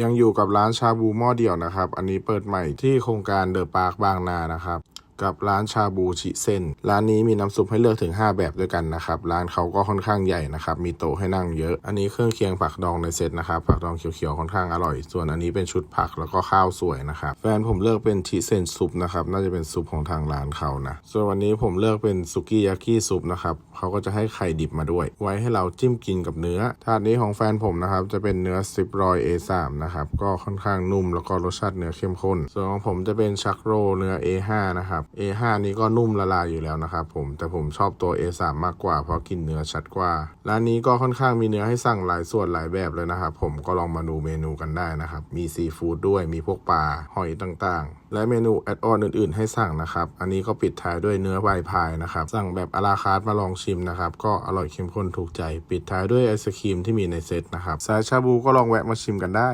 ยังอยู่กับร้านชาบูหม้อเดี่ยวนะครับ อันนี้เปิดใหม่ที่โครงการเดอะปาร์คบางนานะครับ กับร้านชาบูชิเซนร้านนี้มีน้ำซุปให้เลือกถึง 5 แบบด้วยกันนะครับ ร้านเขาก็ค่อนข้างใหญ่นะครับ มีโต๊ะให้นั่งเยอะ อันนี้เครื่องเคียงผักดองในเซตนะครับ ผักดองเขียวๆค่อนข้างอร่อย ส่วนอันนี้เป็นชุดผักแล้วก็ข้าวสวยนะครับ แฟนผมเลือกเป็นชิเซนซุปนะครับ น่าจะเป็นซุปของทางร้านเขานะ ส่วนวันนี้ผมเลือกเป็นสุกี้ยากิซุปนะครับ เขาก็จะให้ไข่ดิบมาด้วย ไว้ให้เราจิ้มกินกับเนื้อ ถาดนี้ของแฟนผมนะครับ จะเป็นเนื้อสติปรอย A3 นะครับ ก็ค่อนข้างนุ่มแล้วก็รสชาติเนื้อเข้มข้น ส่วนของผมจะเป็นชักโรเนื้อ A5 นะครับ A5 นี้ก็นุ่มละลายอยู่แล้วนะครับผม แต่ผมชอบตัว A3 มากกว่าเพราะกลินเนื้อชัดกว่า ร้านนี้ก็ค่อนข้างมีเนื้อให้สั่งหลายส่วนหลายแบบเลยนะครับผมก็ลองมาดูเมนูกันได้นะครับ มีซีฟู้ดด้วยมีพวกปลาหอยต่างๆ และเมนูแอดออนอื่นๆ ให้สั่งนะครับ อันนี้ก็ปิดท้ายด้วยเนื้อใบพายนะครับ สั่งแบบอาราคาร์ทมาลองชิมนะครับ ก็อร่อยเข้มข้นถูกใจ ปิดท้ายด้วยไอศครีมที่มีในเซตนะครับสายชาบูก็ลองแวะมาชิมกันได้